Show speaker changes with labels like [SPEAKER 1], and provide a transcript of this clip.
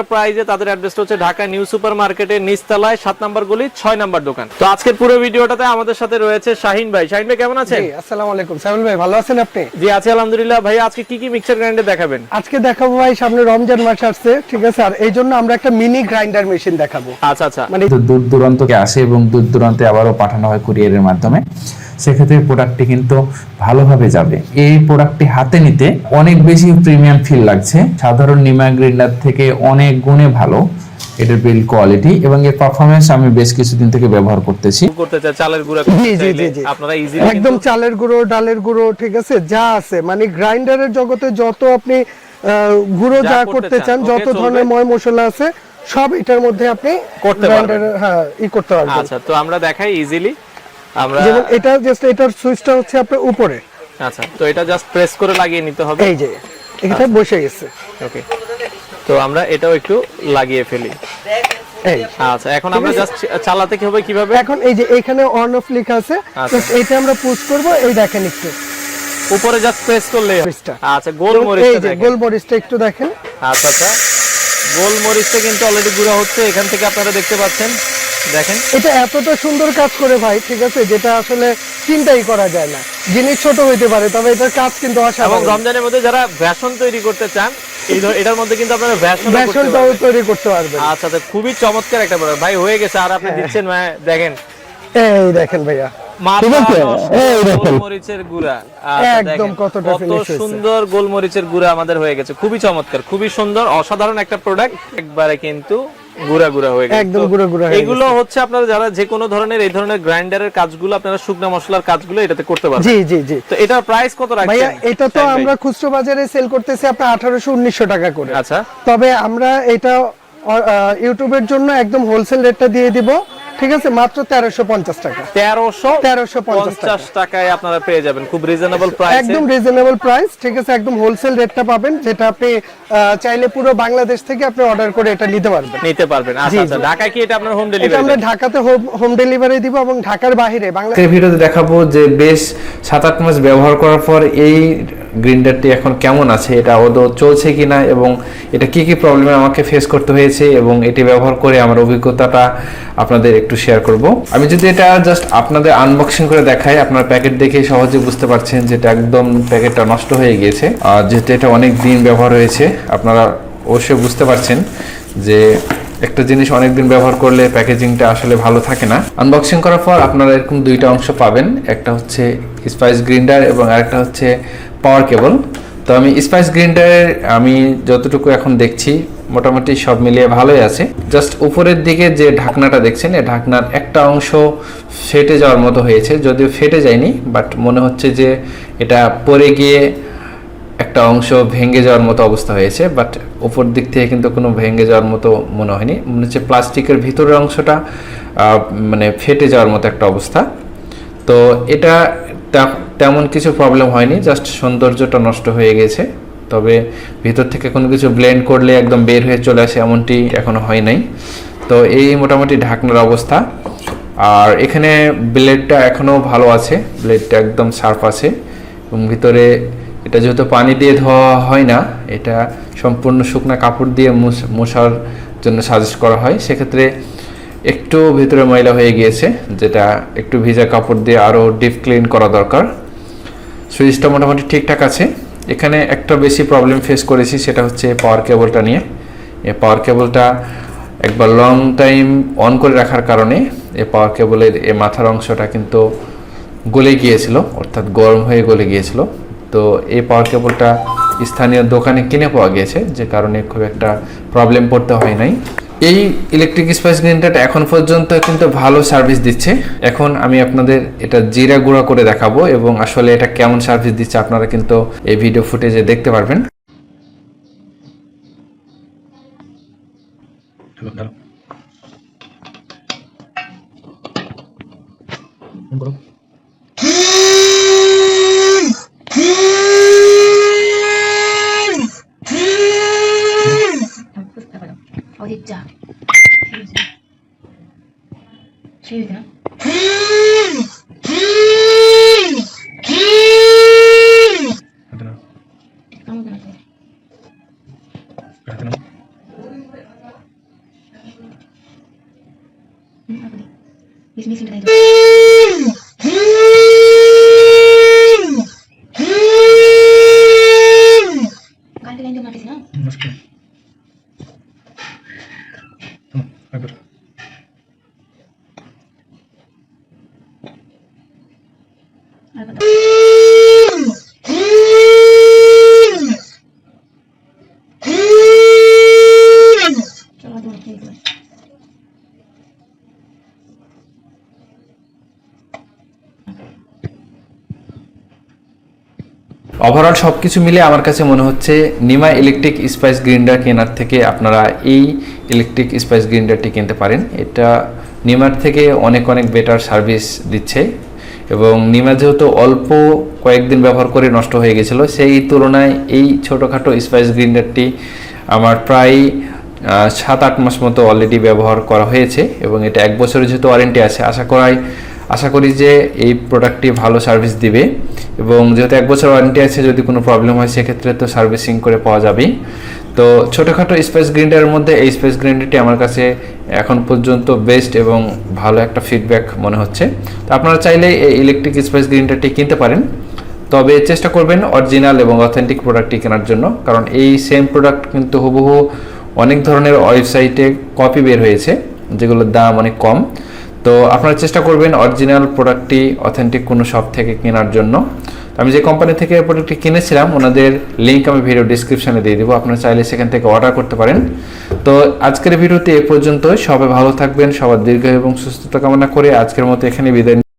[SPEAKER 1] এন্টারপ্রাইজে তাদের অ্যাড্রেসটা হচ্ছে ঢাকা নিউ সুপার মার্কেটের নিচতলায় সাত নাম্বার গলি ছয় নাম্বার দোকান। তো আজকের পুরো ভিডিওটাতে আমাদের সাথে রয়েছে শাহিন ভাই। শাহিন ভাই কেমন আছেন?
[SPEAKER 2] জি আসসালামু আলাইকুম। সাইমুল ভাই ভালো আছেন আপনি?
[SPEAKER 1] জি আছি আলহামদুলিল্লাহ। ভাই আজকে কি কি মিক্সার গ্রাইন্ডার দেখাবেন?
[SPEAKER 2] আজকে দেখাবো ভাই সামনে রমজান মাস আসছে ঠিক আছে? আর এই জন্য আমরা একটা মিনি গ্রাইন্ডার মেশিন দেখাবো।
[SPEAKER 1] আচ্ছা আচ্ছা।
[SPEAKER 2] মানে
[SPEAKER 3] দূর দূরান্তকে আসে এবং দূর দূরান্তে আবারও পাঠানো হয় কুরিয়ারের মাধ্যমে। সেক্ষেত্রে প্রোডাক্টটি কিন্তু ভালোভাবে যাবে। এই প্রোডাক্টটি হাতে নিতে অনেক বেশি প্রিমিয়াম ফিল লাগছে। সাধারণ নিমা গ্রিন্ডার থেকে অনেক গুণে ভালো। এটার বিল্ড কোয়ালিটি এবং এর পারফরমেন্স আমি বেশ কিছুদিন থেকে ব্যবহার করতেছি।
[SPEAKER 1] করতে চাই চালের গুঁড়া
[SPEAKER 2] জি, জি, জি, জি।
[SPEAKER 1] আপনারা ইজিলি
[SPEAKER 2] একদম চালের গুঁড়ো ডালের গুঁড়ো ঠিক আছে যা আছে। মানে গ্রাইন্ডারের জগতে যত আপনি আহ, গুঁড়ো
[SPEAKER 1] যা করতে চান,
[SPEAKER 2] যত ধরনের ময় মশলা আছে সব এটার মধ্যে আপনি
[SPEAKER 1] করতে
[SPEAKER 2] গ্রাইন্ডার হ্যাঁ ই করতে পারবেন।
[SPEAKER 1] আচ্ছা তো আমরা দেখাই ইজিলি আমরা
[SPEAKER 2] যেমন এটা জাস্ট এটার সুইচটা হচ্ছে আপনার উপরে।
[SPEAKER 1] আচ্ছা তো এটা জাস্ট প্রেস করে লাগিয়ে নিতে হবে?
[SPEAKER 2] এই যে এটা
[SPEAKER 1] আচ্ছা।
[SPEAKER 2] বসে গেছে।
[SPEAKER 1] ওকে তো আমরা এটাও একটু লাগিয়ে ফেলি।
[SPEAKER 2] এই।
[SPEAKER 1] আচ্ছা এখন আমরা জাস্ট চালাতে কি হবে কীভাবে?
[SPEAKER 2] এখন এই যে এখানে অন অফ লেখা আছে
[SPEAKER 1] আচ্ছা।
[SPEAKER 2] জাস্ট এটা আমরা পুশ করব এই দেখেন একটু।
[SPEAKER 1] উপরে জাস্ট প্রেস করলে
[SPEAKER 2] মরিচটা।
[SPEAKER 1] আচ্ছা গোল মরিচটা
[SPEAKER 2] এই
[SPEAKER 1] মরিচটা
[SPEAKER 2] যে
[SPEAKER 1] দেখেন।
[SPEAKER 2] গোলমরিচটা একটু দেখেন।
[SPEAKER 1] আচ্ছা আচ্ছা। গোল মরিচটা কিন্তু অলরেডি গুঁড়া হচ্ছে এখান থেকে আপনারা দেখতে পাচ্ছেন। দেখেন।
[SPEAKER 2] এটা এতটা সুন্দর কাজ করে ভাই ঠিক আছে যেটা আসলে চিন্তাই করা যায় না। জিনিস ছোট হইতে পারে তবে এটার কাজ কিন্তু
[SPEAKER 1] এবং
[SPEAKER 2] অসাধারণ।
[SPEAKER 1] রমজানের মধ্যে যারা ভ্যাসন তৈরি করতে চান এটার মধ্যে কিন্তু আপনারা ভ্যাসন
[SPEAKER 2] তৈরি করতে পারবেন।
[SPEAKER 1] আচ্ছা খুবই চমৎকার একটা প্রোডাক্ট ভাই হয়ে গেছে আর আপনি দিচ্ছেন ভাই, দেখেন।
[SPEAKER 2] এই দেখেন ভাইয়া।
[SPEAKER 1] আচ্ছা, গোলমরিচের গুঁড়া আমাদের হয়ে গেছে। খুবই চমৎকার খুবই সুন্দর অসাধারণ একটা প্রোডাক্ট একবারে কিন্তু গুঁড়া গুড়া হয়ে গেছে।
[SPEAKER 2] একদম গুড়া গুঁড়া
[SPEAKER 1] এগুলো হচ্ছে আপনারা যারা যে কোনো ধরনের এই ধরনের গ্রাইন্ডারের কাজগুলো আপনারা শুকনো মশলার কাজগুলো এটাতে করতে পারবেন।
[SPEAKER 2] জি জি জি।
[SPEAKER 1] তো এটার প্রাইস কত রাখছেন?
[SPEAKER 2] ভাইয়া এটা তো আমরা খুচরো বাজারে সেল করতেছি আপনার আঠারোশো উনিশশো টাকা করে।
[SPEAKER 1] আচ্ছা।
[SPEAKER 2] তবে আমরা এটা ইউটিউবের জন্য একদম হোলসেল রেটটা দিয়ে দিব। ঠিক আছে মাত্র তেরোশো পঞ্চাশ টাকা।
[SPEAKER 1] তেরোশো
[SPEAKER 2] 1350
[SPEAKER 1] পঞ্চাশ টাকায় আপনারা পেয়ে যাবেন। খুব রিজনেবল প্রাইস
[SPEAKER 2] একদম রিজনেবল প্রাইস ঠিক আছে একদম হোলসেল রেটটা পাবেন যেটা আপনি চাইলে পুরো বাংলাদেশ থেকে আপনি অর্ডার করে এটা নিতে পারবেন।
[SPEAKER 1] নিতে পারবেন। আচ্ছা আচ্ছা ঢাকায় কি এটা আপনার হোম ডেলিভারি এটা
[SPEAKER 2] আমরা ঢাকাতে হোম ডেলিভারি দিব এবং ঢাকার বাইরে বাংলা
[SPEAKER 3] আজকের ভিডিওতে দেখাবো যে বেশ সাত আট মাস ব্যবহার করার পর এই গ্রিন্ডারটি এখন কেমন আছে এটা আদৌ চলছে কিনা এবং এটা কি কি প্রবলেমে আমাকে ফেস করতে হয়েছে এবং এটি ব্যবহার করে আমার অভিজ্ঞতাটা আপনাদের একটু শেয়ার করব। আমি যদি এটা জাস্ট আপনাদের আনবক্সিং করে দেখাই, আপনার প্যাকেট দেখে সহজে বুঝতে পারছেন যে এটা একদম প্যাকেটটা নষ্ট হয়ে গিয়েছে। আর যেহেতু এটা অনেক দিন ব্যবহার হয়েছে, আপনারা অবশ্যই বুঝতে পারছেন যে একটা জিনিস অনেকদিন ব্যবহার করলে প্যাকেজিংটা আসলে ভালো থাকে না। আনবক্সিং করার পর আপনারা এরকম দুইটা অংশ পাবেন, একটা হচ্ছে স্পাইস গ্রিন্ডার এবং আরেকটা হচ্ছে পাওয়ার কেবল তো আমি স্পাইস গ্রিন্ডারের আমি যতটুকু এখন দেখছি, মোটামুটি সব মিলিয়ে ভালোই আছে। জাস্ট উপরের দিকে যে ঢাকনাটা দেখছেন এই ঢাকনার একটা অংশ ফেটে যাওয়ার মতো হয়েছে, যদিও ফেটে যায়নি বাট মনে হচ্ছে যে এটা পরে গিয়ে একটা অংশ ভেঙে যাওয়ার মতো অবস্থা হয়েছে বাট উপর দিক থেকে কিন্তু কোনো ভেঙে যাওয়ার মতো মনে হয়নি। মনে হচ্ছে প্লাস্টিকের ভিতরের অংশটা মানে ফেটে যাওয়ার মতো একটা অবস্থা। তো এটা তেমন কিছু প্রবলেম হয়নি জাস্ট সৌন্দর্যটা নষ্ট হয়ে গেছে। তবে ভিতর থেকে কোনো কিছু ব্লেন্ড করলে একদম বের হয়ে চলে আসে, এমনটি এখনও হয় নাই। তো এই মোটামুটি ঢাকনার অবস্থা। আর এখানে ব্লেডটা এখনও ভালো আছে ব্লেডটা একদম শার্প আছে। এবং ভিতরে এটা যেহেতু পানি দিয়ে ধোয়া হয় না, এটা সম্পূর্ণ শুকনা কাপড় দিয়ে মোছার জন্য সাজেস্ট করা হয়। সেক্ষেত্রে একটু ভিতরে ময়লা হয়ে গিয়েছে, যেটা একটু ভিজা কাপড় দিয়ে আরও ডিপ ক্লিন করা দরকার। সুইচটা মোটামুটি ঠিকঠাক আছে। এখানে একটা বেশি প্রবলেম ফেস করেছি, সেটা হচ্ছে পাওয়ার কেবলটা নিয়ে। এই পাওয়ার কেবলটা একবার লং টাইম অন করে রাখার কারণে এই পাওয়ার কেবলের এই মাথার অংশটা কিন্তু গলে গিয়েছিল, অর্থাৎ গরম হয়ে গলে গিয়েছিল। তো এই পাওয়ার কেবলটা স্থানীয় দোকানে কিনে পাওয়া গিয়েছে, যে কারণে খুব একটা প্রবলেম পড়তে হয় নাই। এই ইলেকট্রিক স্পাইস গ্রিনটা এখন পর্যন্ত কিন্তু ভালো সার্ভিস দিচ্ছে। এখন আমি আপনাদের এটা জিরা গুঁড়া করে দেখাবো এবং আসলে এটা কেমন সার্ভিস দিচ্ছে আপনারা কিন্তু এই ভিডিও ফুটেজে দেখতে পারবেন।
[SPEAKER 4] 잠 제일 되나? 되나? 아무거나 돼. 안 되나? 응, 아
[SPEAKER 5] 그래. 미스
[SPEAKER 4] 미스 미다 이거.
[SPEAKER 3] ওভারঅল সব কিছু মিলে আমার কাছে মনে হচ্ছে নিমা ইলেকট্রিক স্পাইস গ্রিন্ডার কেনার থেকে আপনারা এই ইলেকট্রিক স্পাইস গ্রিন্ডারটি কিনতে পারেন। এটা নিমার থেকে অনেক অনেক বেটার সার্ভিস দিচ্ছে। এবং নিমা যেহেতু অল্প কয়েকদিন ব্যবহার করে নষ্ট হয়ে গেছিল, সেই তুলনায় এই ছোটোখাটো স্পাইস গ্রিন্ডারটি আমার প্রায় সাত আট মাস মতো অলরেডি ব্যবহার করা হয়েছে এবং এটা এক বছরের যেহেতু ওয়ারেন্টি আছে, আশা করাই, আশা করি যে এই প্রোডাক্টটি ভালো সার্ভিস দিবে এবং যেহেতু এক বছর ওয়ারেন্টি আছে, যদি কোনো প্রবলেম হয়, সেক্ষেত্রে তো সার্ভিসিং করে পাওয়া যাবেই। তো ছোটোখাটো স্পেস গ্রিন্ডারের মধ্যে এই স্পেস গ্রিন্ডারটি আমার কাছে এখন পর্যন্ত বেস্ট এবং ভালো একটা ফিডব্যাক মনে হচ্ছে। তো আপনারা চাইলে এই ইলেকট্রিক স্পেস গ্রিন্ডারটি কিনতে পারেন। তবে চেষ্টা করবেন অরিজিনাল এবং অথেন্টিক প্রোডাক্টটি কেনার জন্য, কারণ এই সেম প্রোডাক্ট কিন্তু হুবহু অনেক ধরনের ওয়েবসাইটে কপি বের হয়েছে, যেগুলোর দাম অনেক কম। তো আপনারা চেষ্টা করবেন অরিজিনাল প্রোডাক্টটি অথেন্টিক কোনো শপ থেকে কেনার জন্য। আমি যে কোম্পানি থেকে প্রোডাক্টটি কিনেছিলাম, ওনাদের লিঙ্ক আমি ভিডিও ডিসক্রিপশানে দিয়ে দেবো। আপনারা চাইলে সেখান থেকে অর্ডার করতে পারেন। তো আজকের ভিডিওতে এ পর্যন্ত সবাই ভালো থাকবেন, সবার দীর্ঘ এবং সুস্থতা কামনা করে আজকের মতো এখানে বিদায়